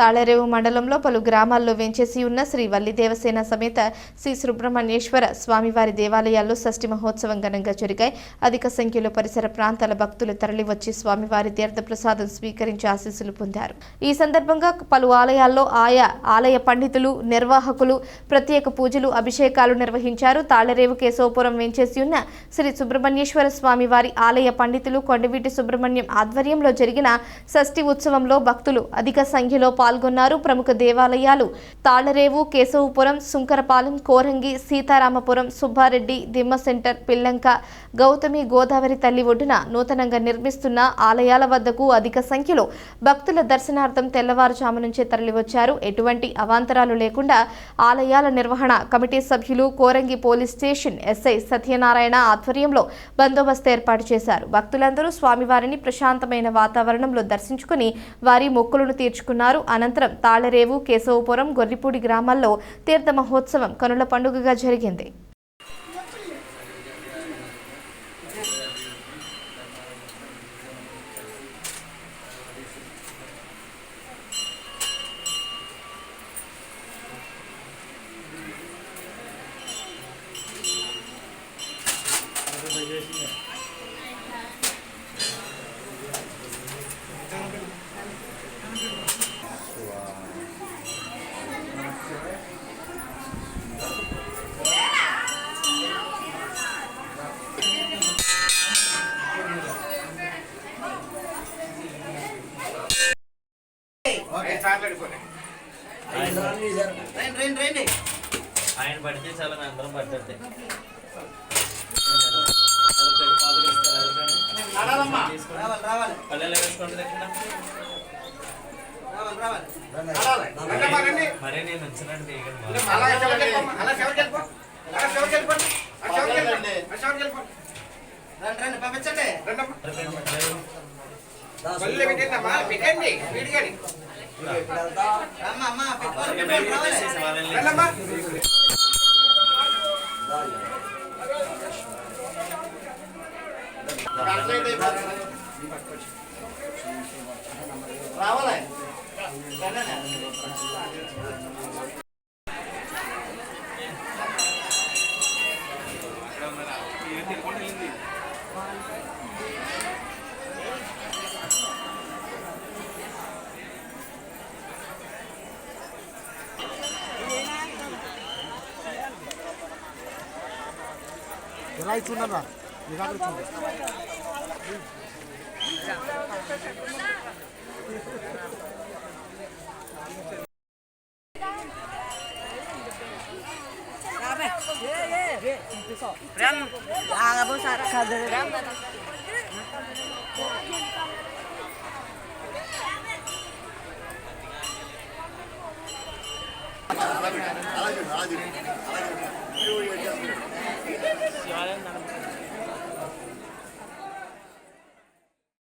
తాళరేవు మండలంలో పలు గ్రామాల్లో వెంచేసి ఉన్న శ్రీ వల్లి దేవసేన సమేత శ్రీ సుబ్రహ్మణ్యేశ్వర స్వామివారి దేవాలయాల్లో షష్ఠి మహోత్సవం ఘనంగా జరిగాయి. అధిక సంఖ్యలో పరిసర ప్రాంతాల భక్తులు తరలివచ్చి స్వామివారి తీర్థప్రసాదం స్వీకరించి ఆశీస్సులు పొందారు. ఈ సందర్భంగా పలు ఆలయాల్లో ఆయా ఆలయ పండితులు నిర్వాహకులు ప్రత్యేక పూజలు అభిషేకాలు నిర్వహించారు. తాళరేవు కేశవపురం వెంచేసి ఉన్న శ్రీ సుబ్రహ్మణ్యేశ్వర స్వామివారి ఆలయ పండితులు కొండవీటి సుబ్రహ్మణ్యం ఆధ్వర్యంలో జరిగిన షష్ఠి ఉత్సవంలో భక్తులు అధిక సంఖ్యలో పాల్గొన్నారు పాల్గొన్నారు ప్రముఖ దేవాలయాలు తాళరేవు కేశవపురం సుంకరపాలెం కోరంగి సీతారామపురం సుబ్బారెడ్డి దిమ్మ సెంటర్ పిల్లంక గౌతమి గోదావరి తల్లి ఒడ్డున నూతనంగా నిర్మిస్తున్న ఆలయాల వద్దకు అధిక సంఖ్యలో భక్తుల దర్శనార్థం తెల్లవారుజాము నుంచే తరలివచ్చారు. ఎటువంటి అవాంతరాలు లేకుండా ఆలయాల నిర్వహణ కమిటీ సభ్యులు Korangi police station SI Satyanarayana ఆధ్వర్యంలో బందోబస్తు ఏర్పాటు చేశారు. భక్తులందరూ స్వామివారిని ప్రశాంతమైన వాతావరణంలో దర్శించుకుని వారి మొక్కులను తీర్చుకున్నారు. అనంతరం తాళరేవు కేశవపురం గొర్రిపూడి గ్రామాల్లో తీర్థ మహోత్సవం కనుల పండుగగా జరిగింది. ఆయన పడితే చాలా మేము అందరం రావాలి మరే నేను వచ్చినండి రండి రండి పంపించండి. అమ్మ. అమ్మ పెట్టుకోవాలి పెట్టుకోవాలి, రావాలి రావాలి ఎలా ఇచ్చున్నారా మీ దగ్గర ఇచ్చింది శివాలయం